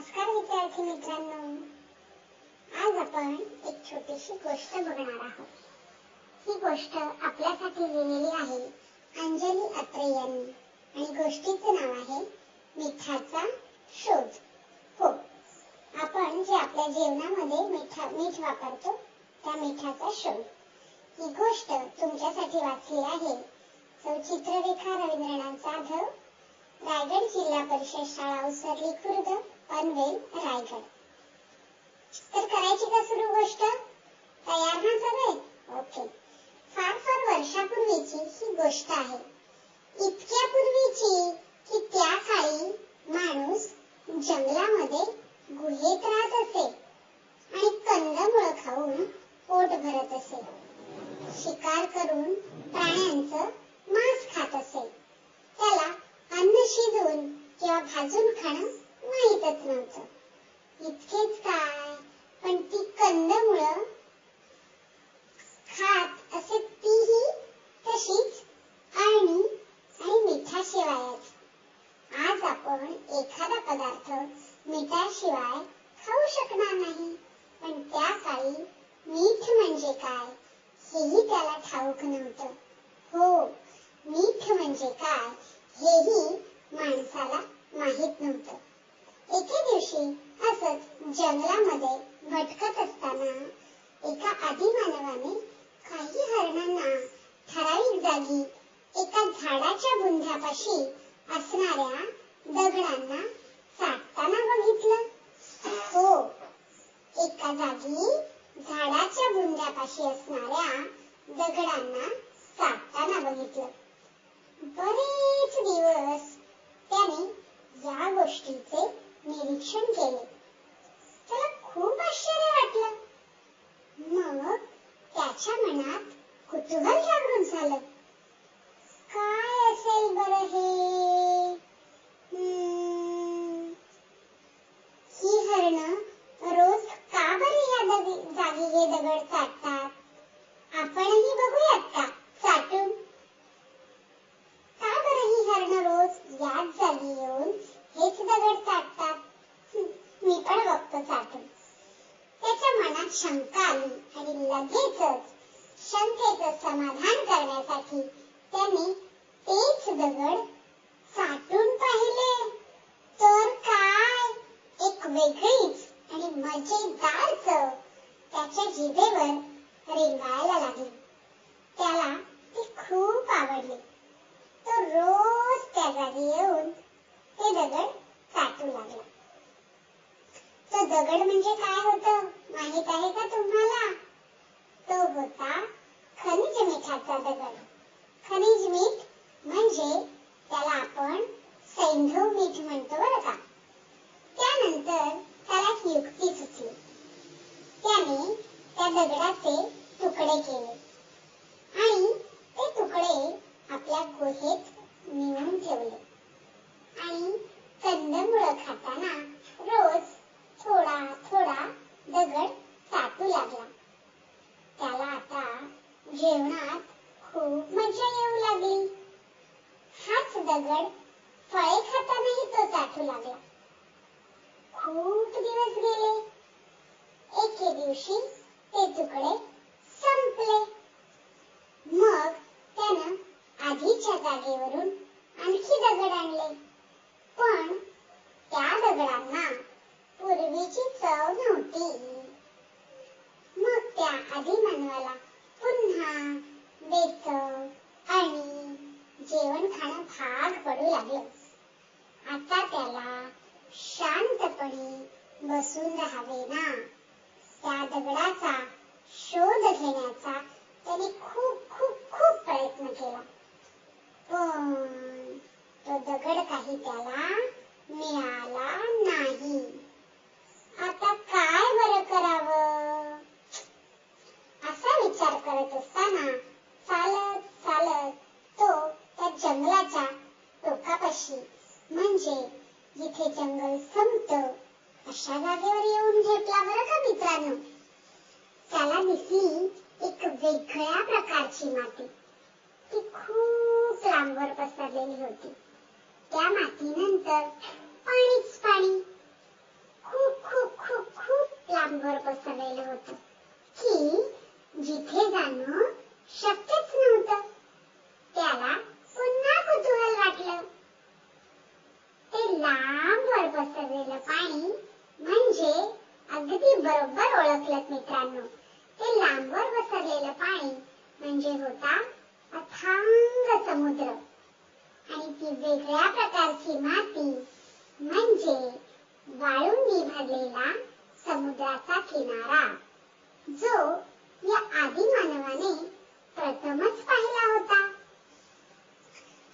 नमस्कार विद्यार्थी मित्रांनो आज आपण एक छोटीशी गोष्ट बघणार आहोत. ही गोष्ट आपल्यासाठी लिहिलेली आहे अंजली अत्रे यांनी. आणि गोष्टीचं नाव आहे मिठाचा शोध. हो आपण जे आपल्या जेवणामध्ये मिठा मीठ वापरतो त्या मिठाचा शोध. ही गोष्ट तुमच्यासाठी वाचली आहे. सौ चित्ररेखा रवींद्रनाथ जाधव रायगड जिल्हा परिषद शाळा उसरली खुर्द पनवेल रायगड. तर करायची का सुरू गोष्ट? तयार ना सगळे? ओके. फार फार वर्षापूर्वीची ही गोष्ट आहे. इतक्या पूर्वीची की त्या काळी माणूस जंगलामध्ये गुहेत राहत असे आणि कंदमुळं खाऊन पोट भरत असे. शिकार करून प्राण्यांचं मांस खात असे. त्याला अन्न शिजवून किंवा भाजून खाणं माहीतच नव्हतं. इतकेच काय? पण ती कंदमुळं खात असे तीही तशीच आणि आणि मिठाशिवायच. आज आपण एखादा पदार्थ मिठाशिवाय खाऊ शकणार नाही. पण त्या काळी मीठ म्हणजे काय हेही त्याला ठाऊक नव्हतं. हो मीठ म्हणजे काय हेही माणसाला माहीत नव्हतं एके दिवशी असंच जंगलामध्ये भटकत असताना एका आदिमानवाने काही हरणांना ठराविक जागी एका झाडाच्या बुंध्यापाशी असणाऱ्या दगडांना चाटताना बघितलं. हो एका जागी झाडाच्या बुंध्यापाशी असणाऱ्या दगडांना चाटताना बघितलं. बरेच दिवस त्याने या गोष्टीचे निरीक्षण केले. खूप आश्चर्य वाटलं. मग त्याच्या मनात कुतूहल जागृत झालं. काय असेल बरं हे हम्म, ही हरण रोज का बरं या दग- जागी हे दगड चाटतात आपणही बघूयात का चाटून का बरं ही हरण रोज याच जागी येऊन हेच दगड चाटतात हं, मी पण बघतो चाटून त्याच्या मनात शंका आली आणि लगेचच शंकेचं समाधान करण्यासाठी त्यांनी तेच दगड साठून पाहिले. तर काय? एक वेगळीच आणि मजेदार चव त्याच्या जिभेवर रेंगाळायला लागली. त्याला ती खूप आवडले. तो रोज त्या जागी येऊन ते दगड चाटू लागला. तो दगड म्हणजे काय होतं? माहीत आहे का तुम्हाला? होता खनिज मिठाचा दगड खनिज मीठ म्हणजे त्याला आपण सैंधव मीठ म्हणतो बरं का. त्यानंतर त्याला युक्ती सुचली. त्याने त्या दगडाचे तुकडे केले आणि ते तुकडे आपल्या गुहेत नेऊन ठेवले आणि कंदमुळं खाताना रोज थोडा थोडा दगड चाटू लागला त्याला आता जेवणात खूप मजा येऊ लागली. हाच दगड फळे खातानाही तो चाटू लागला. खूप दिवस गेले. एके दिवशी ते तुकडे संपले. मग त्यानं आधीच्या जागेवरून आणखी दगड आणले. पण त्या दगडांना पूर्वीची चव नव्हती. मग त्या आदिमानवाला पुन्हा बेचव आणि जेवण खाणं भाग लागलं आता त्याला शांतपणे बसून राहावे ना. त्या दगडाचा शोध घेण्याचा त्याने खूप खूप खूप प्रयत्न केला पण तो दगड काही त्याला मिळाला नाही आता काय बरं करावं असा विचार करत असताना चालत चालत तो त्या जंगलाच्या अशी म्हणजे जिथे जंगल संपत अशा जागेवर येऊन घेतला बरं का मित्रांनो त्याला दिसली एक वेगळ्या प्रकारची माती ती खूप लांबवर पसरलेली होती त्या मातीनंतर पाणीच पाणी लांबवर पसरलेलं पाणी म्हणजे अगदी बरोबर ओळखलत मित्रांनो ते लांबवर पसरलेलं पाणी म्हणजे होता अथांग समुद्र आणि ती वेगळ्या प्रकारची माती म्हणजे वाळूंनी भरलेला समुद्राचा किनारा जो या आदी मानवाने प्रथमच पाहिला होता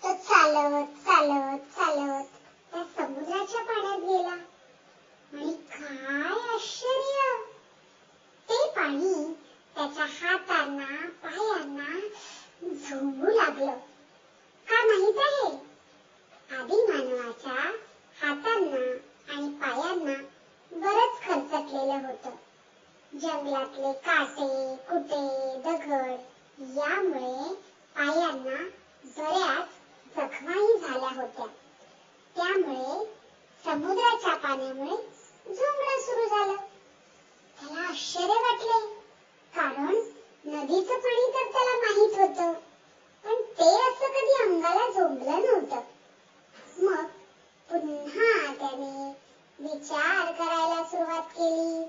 तो चालत चालत चालत त्या समुद्राच्या पाण्यात गेला आणि काय आश्चर्य ते पाणी त्याच्या हातांना पायांना झोंबू लागलं. का माहीत आहे. आधी मानवाच्या हातांना आणि पायांना बरच खरचटलेलं होतं. जंगलातले काटे कुटे दगड यामुळे पायांना बऱ्याच जखमाही झाल्या होत्या. त्यामुळे समुद्राच्या पाण्यामुळे झोंबणं सुरू झालं त्याला आश्चर्य वाटले कारण नदीचं पाणी तर त्याला माहीत होतं पण ते असं कधी अंगाला झोंबलं नव्हतं मग पुन्हा त्याने विचार करायला सुरुवात केली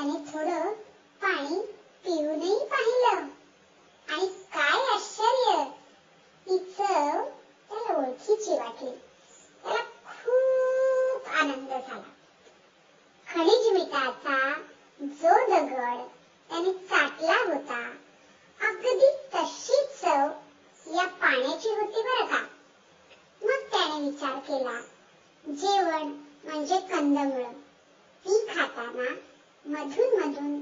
त्याने थोडं पाणी पिऊनही पाहिलं. आणि काय आश्चर्य! ती चव त्याला ओळखीची वाटली. त्याला खूप आनंद झाला. खनिज मिठाचा जो दगड त्याने चाटला होता अगदी तशीच चव या पाण्याची होती बरं का? मग त्याने विचार केला जेवण म्हणजे कंदमुळ. ती खाताना मधून मधून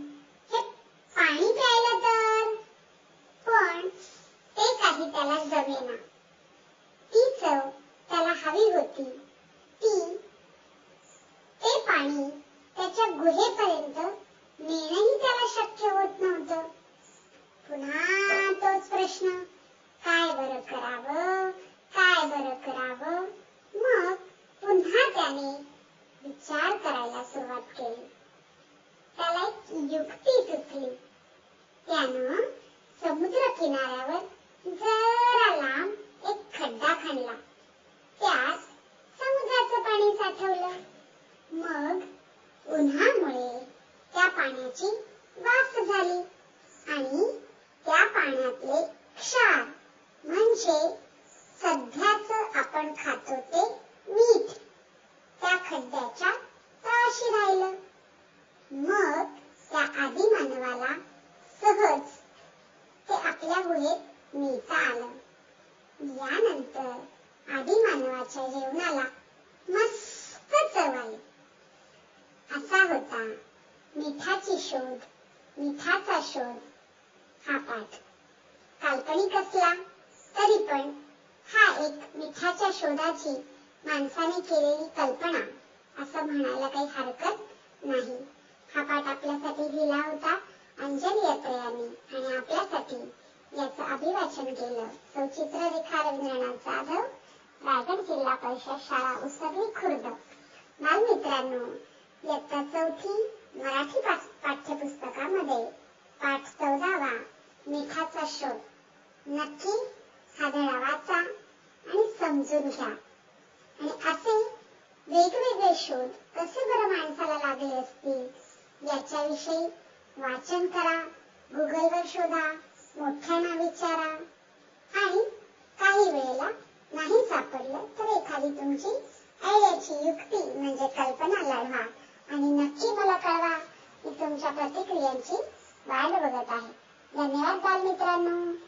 आदी मानवाच्या मस्त चव आली असा होता मिठाची शोध मिठाचा शोध. हा पाठ. काल्पनिक असला तरी पण हा एक मिठाच्या शोधाची माणसाने केलेली कल्पना असं म्हणायला काही हरकत नाही. हा पाठ आपल्यासाठी लिहिला होता अंजली अत्रे यांनी आणि आपल्यासाठी याचं अभिवाचन केलं. सौचित्र रेखा रवींद्रनाथ जाधव रायगड जिल्हा परिषद शाळा उसरली खुर्द. बालमित्रांनो इयत्ता चौथी मराठी पाठ्यपुस्तकामध्ये पाठ चौदावा मिठाचा शोध. नक्की हा धडा वाचा आणि समजून घ्या. आणि असे वेगवेगळे शोध कसे बरं माणसाला लागले असतील याच्याविषयी वाचन करा गुगलवर शोधा मोठ्यांना विचारा आणि काही वेळेला नाही सापडलं तर एखादी तुमची आयडियाची युक्ती म्हणजे कल्पना लढवा. आणि नक्की मला कळवा मी तुमच्या प्रतिक्रियांची वाट बघत आहे. धन्यवाद बालमित्रांनो.